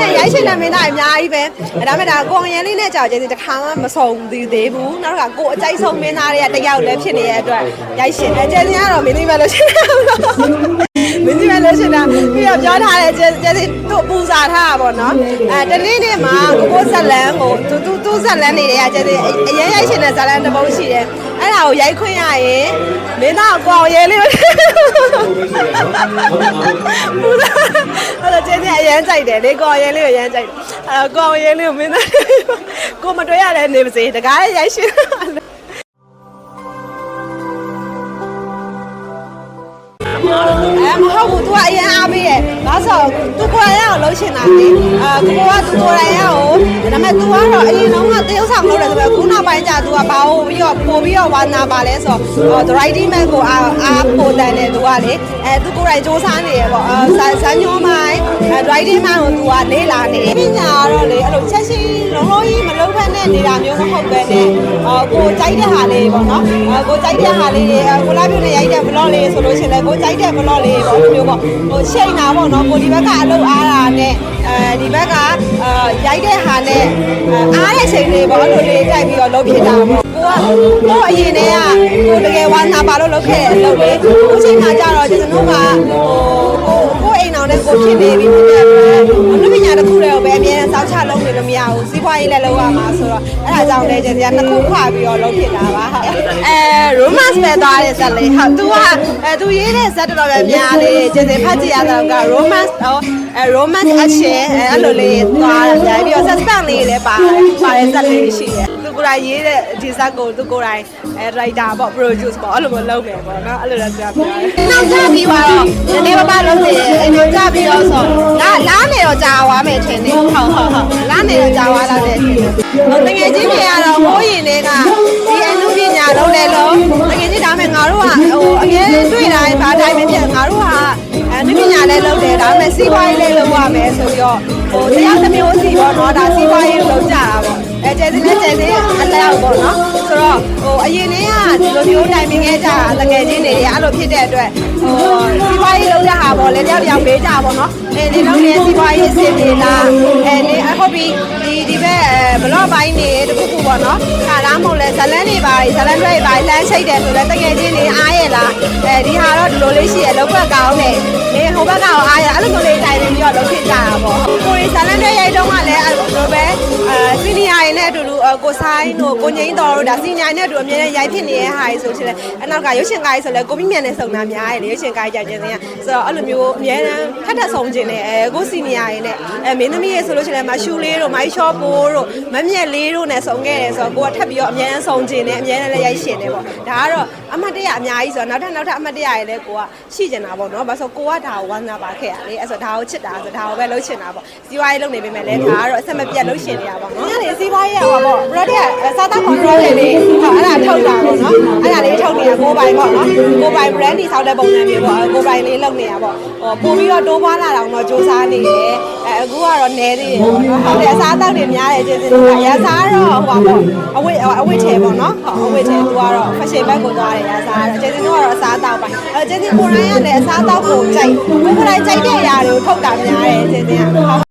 တဲ့ရိုက်ရှင်တဲ့မင်းသားအများကြီးပဲဒါပေမဲ့ဒါကိုအောင်ရန်လေးနဲ့ကြာကျင်းတခါမှမဆုံးသေးသေးဘူးနောက်တော့ကိုအကြိုက်ဆုံးမင်းသားတွေကတယောက်လည်းဖြစ်နေတဲ့အတွက်ရိုက်ရှင်တယ်ကျင်းကတော့မင်းသားပဲလို့ရှင်မင်းကြီးပဲလို့ရှင်တာပြီးတော့ပြောထားတယ်ကျင်းကျင်းတို့ပူစာထားတာပေါ့နော်အဲတနေ့နေ့မှာကိုကိုဇက်လန်ကိုသူသူသူဇက်လန်နေတွေကကျင်းအရင်ရိုက်ရှင်တဲ့ဇက်လန်တစ်ပုတ်ရှိတယ်အဲ့ဒါကိုရိုက်ခွင့်ရရင်မင်းသားကိုအောင်ရဲလေးပူစာအဲ့တော့ကျင်းအ ရင်ကြိုက်တယ်လေကိုအောင်ရဲလေးကိုအရင်ကြိုက်တယ်အဲ့တော့ကိုအောင်ရဲလေးကိုမင်းသားကိုမတွေ့ရတဲ့နေပါစေတကားရိုက်ရှင် အဲမဟုတ်ဘူး तू ကအရင်အားပေးရဲ့ဘာလို့ဆို तू ကိုယ်တိုင်ရအောင်လှုပ်ရှင်တာလေအာကိုက तू ကိုယ်တိုင်ရအောင်ဒါပေမဲ့ तू ကတော့အရင်တော့ကတရုပ်ဆောင်လုပ်တယ်ဆိုတော့ခုနောက်ပိုင်းကျ तू ကဘာလို့ပြီးတော့ပို့ပြီးတော့ဝါနာပါလဲဆိုတော့ the right man ကိုအားအားပို့တယ်လေ तू ကလေအဲ तू ကိုယ်တိုင်စူးစမ်းနေရပေါ့အဲဇန်ညောမိုင်း င် အဲ right man ကို तू ကလေ့လာနေပညာကတော့လေအဲ့လိုချက်ချင်းလုံးလုံးကြီးမလုံးဖက်နဲ့နေတာမျိုးမဟုတ်ပဲနဲ့အော်ကိုကြိုက်တဲ့ဟာလေးပေါ့နော်အဲကိုကြိုက်တဲ့ဟာလေးတွေကိုလာပြုတ်နေရိုက်တဲ့ vlog လေးဆိုလို့ရှိရင်လည်းကိုကြိုက်တဲ့ vlog လေးပေါ့ဒီမျိုးပေါ့ဟိုရှိန်တာပေါ့နော်ကိုဒီဘက်ကအလုပ်အားတာနဲ့ အဲဒီဘက်ကအာရိုက်တဲ့ဟာနဲ့အားတဲ့ချိန်လေးပေါ့အဲ့လိုလေးတိုက်ပြီးတော့လုပ်ဖြစ်တာပေါ့ကိုကကိုအရင်တည်းကကိုတကယ်ဝါနာပါလို့လုပ်ခဲ့တဲ့အလုပ်လေးကိုချိန်မှာကြတော့ကျွန်တော်ကဟိုကိုကိုအိမ်အောင်နဲ့ကိုဖြစ်နေပြီဖြစ်တဲ့အတွက်လူပညာတစ်ခုတည်းကိုပဲအမြဲတမ်းစောင့်ချလုပ်နေလို့မရဘူးစီးပွားရေးလည်းလုပ်ရမှာဆိုတော့အဲ့ဒါကြောင့်လည်းကျွန်တော်နှစ်ခုခွာပြီးတော့လုပ်ဖြစ်တာပါဟုတ်အဲ romance ပဲသွားတဲ့ဇာတ်လေးဟုတ် तू ကအဲ तू ရေးတဲ့ဇာတ်တော်တော်ပဲများလေးကျင်းစင်ဖတ်ကြည့်ရတော့က romance ဟော အဲ romance action အဲအဲ့လိုလေးသွားတာများပြီးတော့ suspense လေးလည်းပါတယ်ပါတဲ့ဇာတ်လေးရှိတယ်သူကိုယ်တိုင်ရေးတဲ့ဒီဇာတ်ကိုသူကိုယ်တိုင်အဲ writer ပေါ့ produce ပေါ့အဲ့လိုမျိုးလုပ်မယ်ပေါ့နော်အဲ့လိုလည်းပြောပြတယ်နောက်ကြပြီးတော့ဒီနေ့ဘာမှလုပ်နေတယ်အဲ့လိုကြပြီးတော့ဆိုလာလာနေတော့ကြာသွားမယ်ထင်တယ်ဟုတ်ဟုတ်ဟုတ်လာနေတော့ကြာသွားတော့တယ်ထင်တယ်ဟိုတကယ်ချင်းတွေကတော့ဟိုးရင်တွေကဒီအမှုပညာလုံးတယ်လို့တကယ်ချင်းဒါမဲ့ငါတို့ကဟိုအငယ်တွေ့တိုင်းဘာတိုင်းပဲဖြစ်ငါတို့ကအဲနုပညာလည်းလုပ်တယ် ဒါပေမဲ့စီးပွားရေးလည်းလုပ်ရမယ်ဆိုပြီးတော့ဟိုတရားတစ်မျိုးစီပေါ့နော်ဒါစီးပွားရေးလုပ်ကြတာပေါ့အဲကျဲစင်းနဲ့ကျဲစင်းအလောက်ပေါ့နော်ဆိုတော့ဟိုအရင်တည်းကဒီလိုမျိုးတိုင်ပင်ခဲ့ကြတာတကယ်ချင်းတွေအဲ့လိုဖြစ်တဲ့အတွက်ဟိုစီးပွားရေးလုပ်တဲ့ဟာပေါ့လေတယောက်တယောက်ပေးကြပေါ့နော်အဲနေတော့နေစီးပွားရေးအဆင်ပြေလားအဲနေအဟုတ်ပြီဒီဒီဘက်ဘလော့ပိုင်းနေတခုခုပေါ့နော်ခါလားမဟုတ်လဲဇလန်းတွေပါဇလန်းတွေပါလမ်းချိတ်တယ်ဆိုတော့တကယ်ချင်းတွေအားရ လားအဲဒီဟာတော့ဒီလိုလေးရှိရလောက်ဘက်ကောင်းတယ်နေဟိုဘက်ကရောအားရအဲ့လိုမျိုးလေးတိုင်ပင်ပြီးတော့လုပ်ဖြစ်ကြတာပေါ့ကိုရီဇလန်းတွေ ကိုဆိုင်တို့ကိုငိမ့်တော်တို့ဒါစီနီယာနဲ့အတူအမြဲတမ်းရိုက်ဖြစ်နေတဲ့ဟာတွေဆိုရှင်လေအနောက်ကရုပ်ရှင်ကားကြီးဆိုလဲကိုမိမြန်နဲ့စုံတာများတယ်လေရုပ်ရှင်ကားကြီးကြခြင်းစင်ကဆိုတော့အဲ့လိုမျိုးအမြဲတမ်းထက်ထက်ဆုံးခြင်းနဲ့အဲကိုစီနီယာတွေနဲ့အဲမင်းသမီးရေဆိုလို့ရှင်လဲမရှူလေးတို့မိုင်းရှော့ပိုးတို့မမြက်လေးတို့နဲ့စုံခဲ့တယ်ဆိုတော့ကိုကထပ်ပြီးတော့အမြဲတမ်းဆုံးခြင်းနဲ့အမြဲတမ်းလည်းရိုက်ရှင်တယ်ပေါ့ဒါကတော့အမှတ်တရအများကြီးဆိုတော့နောက်ထပ်နောက်ထပ်အမှတ်တရတွေလည်းကိုကရှိကျင်တာပေါ့နော်ဘာလို့ကိုကဒါကိုဝမ်းသာပါခဲ့ရလေအဲ့ဆိုဒါကိုချစ်တာဆိုဒါကိုပဲလှုပ်ချင်တာပေါ့စီးပွားရေးလုပ်နေပေမဲ့လည်းဒါကတော့အဆက်မပြတ်လှုပ်ရှင်နေတာပေါ့နော်ညနေစီးပွားရေးကပါပေါ့ product စားသောက် control လေးလေးဟောအဲ့ဒါထုတ်တာပေါ့နော်အဲ့ဒါလေးထုတ်နေတာကိုပိုင်ပေါ့နော်ကိုပိုင် brand နေဆောက်တဲ့ပုံစံမျိုးပေါ့ကိုပိုင်လေးလုပ်နေတာပေါ့ဟောပို့ပြီးတော့တိုးပွားလာတော့တော့စူးစမ်းနေတယ်အဲအခုကတော့နဲသေးတယ်ပေါ့နော်ဟုတ်တယ်အစားအသောက်တွေများတယ်ကျေးဇူးတင်ရစားတော့ဟိုပါပေါ့အဝတ်အဝတ်ချေပေါ့နော်ဟောအဝတ်ချေသူကတော့ fashion bag ကိုသွားတယ်ရစားတော့ကျေးဇူးတော့အစားအသောက်ပါအဲကျေးဇူးကိုယ်တိုင်ကလည်းအစားအသောက်ကိုကြိုက်ကိုယ်တိုင်ကြိုက်တဲ့အရာတွေကိုထုတ်တာများတယ်ကျေးဇူးက